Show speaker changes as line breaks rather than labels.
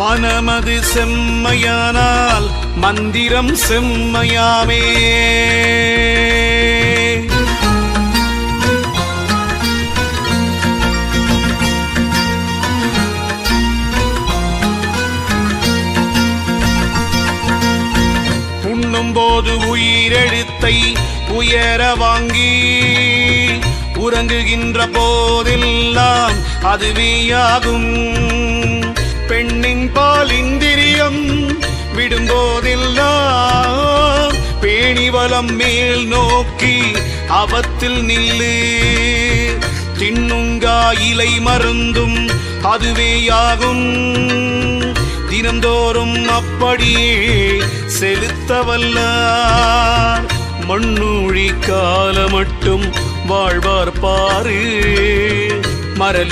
மனமது செம்மையானால் மந்திரம் செம்மையாமே. போது உயிரெழுத்தை உயர வாங்கி உறங்குகின்ற போதெல்லாம் அதுவேயாகும். பெண்ணின் பால் இந்திரியம் விடும்போதெல்லாம் பேணிவலம் மேல் நோக்கி அவத்தில் நில்லு. தின்னுங்கா இலை மருந்தும் அதுவேயாகும். தினந்தோறும் அப்படியே செலுத்த வல்லார் மண்ணூழி கால மட்டும் வாழ்வார் பாரு. மரலி